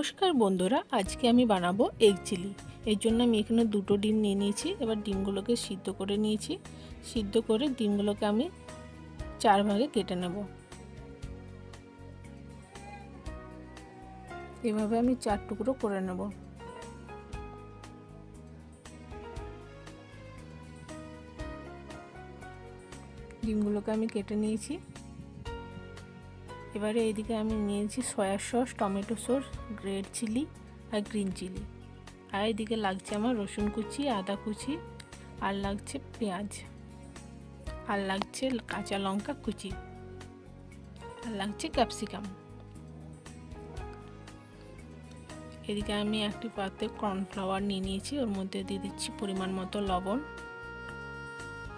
নমস্কার বন্ধুরা, আজকে আমি বানাবো এগ চিলি এর জন্য আমি এখানে দুটো ডিম নিয়ে নিয়েছি, এবার ডিমগুলোকে সিদ্ধ করে নিয়েছি। সিদ্ধ করে ডিমগুলোকে আমি চার ভাগে কেটে নেব। এভাবে আমি চার টুকরো করে নেব। ডিমগুলোকে আমি কেটে নিয়েছি। এবারে এইদিকে আমি নিয়েছি soya sauce, tomato sauce, red chilli আর গ্রিন চিলি। আর এদিকে লাগছে আমার রসুন কুচি, আদা কুচি আর লাগছে পেঁয়াজ। আর লাগছে কাঁচা লঙ্কা কুচি। আর লাগছে ক্যাপসিকাম। এদিকে আমি একটি পাত্রে কর্নফ্লাওয়ার নিয়ে নিয়েছি, ওর মধ্যে দিয়ে দিচ্ছি পরিমাণ মতো লবণ।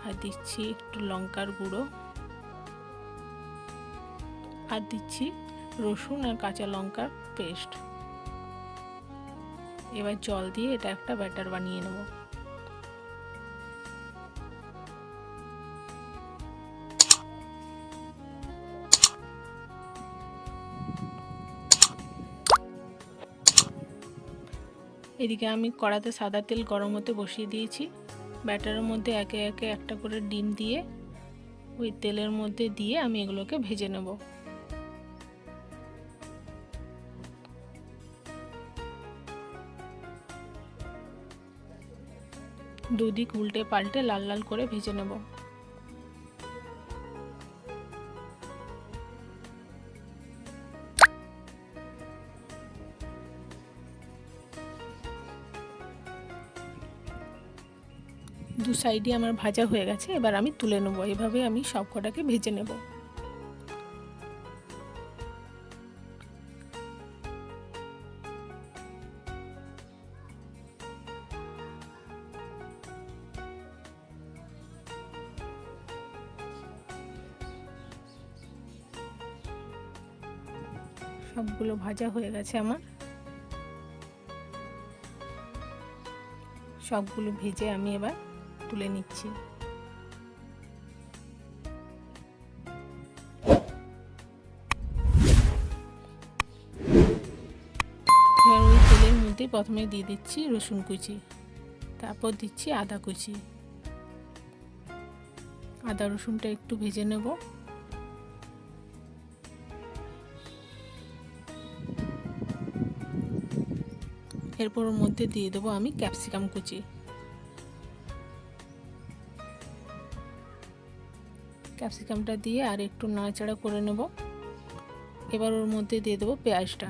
আর দিচ্ছি একটু লঙ্কার গুঁড়ো। আর দিচ্ছি রসুন আর কাঁচা লঙ্কার পেস্ট। এবার জল দিয়ে এটা একটা ব্যাটার বানিয়ে নেব। এদিকে আমি কড়াতে সাদা তেল গরম হতে বসিয়ে দিয়েছি। ব্যাটারের মধ্যে একে একে একটা করে ডিম দিয়ে ওই তেলের মধ্যে দিয়ে আমি এগুলোকে ভেজে নেব। দুদিক উল্টে পাল্টে লাল লাল করে ভেজে নেব। দু সাইডে আমার ভাজা হয়ে গেছে, এবার আমি তুলে নেব। এভাবে আমি সব কটাকে ভেজে নেব। সবগুলো ভাজা হয়ে গেছে আমার। সবগুলো ভেজে আমি এবার তুলে নিচ্ছি। ওই তেলের মধ্যে প্রথমে দিয়ে দিচ্ছি রসুন কুচি, তারপর দিচ্ছি আদা কুচি। আদা রসুনটা একটু ভেজে নেব। এরপর ওর মধ্যে দিয়ে দেবো আমি ক্যাপসিকাম কুচি। ক্যাপসিকামটা দিয়ে আর একটু নাড়াচাড়া করে নেব। এবার ওর মধ্যে দিয়ে দেবো পেঁয়াজটা।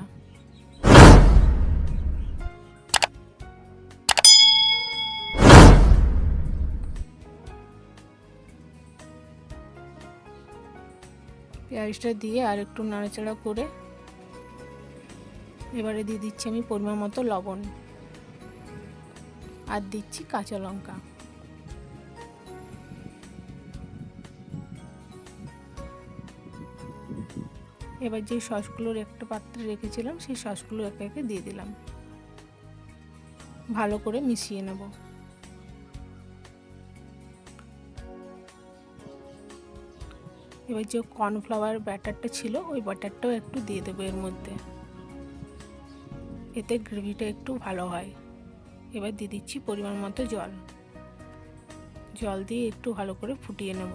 পেঁয়াজটা দিয়ে আর একটু নাড়াচাড়া করে এবারে দিয়ে দিচ্ছি আমি পরিমাণ মতো লবণ। আর দিচ্ছি কাঁচা লঙ্কা। এবার যে সসগুলোর একটা পাত্রে রেখেছিলাম, সেই সসগুলো একে একে দিয়ে দিলাম। ভালো করে মিশিয়ে নেব। এবার যে কর্নফ্লাওয়ার ব্যাটারটা ছিল, ওই ব্যাটারটাও একটু দিয়ে দেবো এর মধ্যে। এতে গ্রেভিটা একটু ভালো হয়। এবার দিয়ে দিচ্ছি পরিমাণ মতো জল। জল দিয়ে একটু ভালো করে ফুটিয়ে নেব।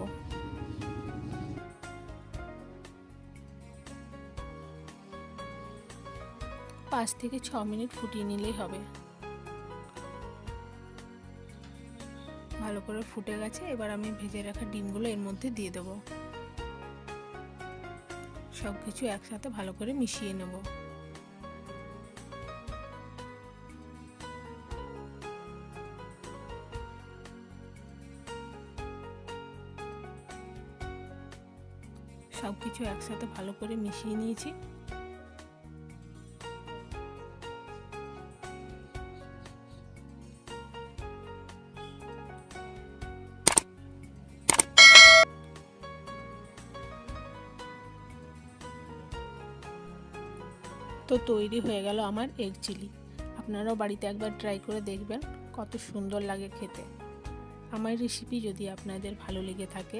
পাঁচ থেকে ছ মিনিট ফুটিয়ে নিলেই হবে। ভালো করে ফুটে গেছে, এবার আমি ভেজে রাখা ডিমগুলো এর মধ্যে দিয়ে দেবো। সব কিছু একসাথে ভালো করে মিশিয়ে নেব। সব কিছু একসাথে ভালো করে মিশিয়ে নিয়েছি। তো তৈরি হয়ে গেল আমার এগ চিলি। আপনারাও বাড়িতে একবার ট্রাই করে দেখবেন কত সুন্দর লাগে খেতে। আমার রেসিপি যদি আপনাদের ভালো লেগে থাকে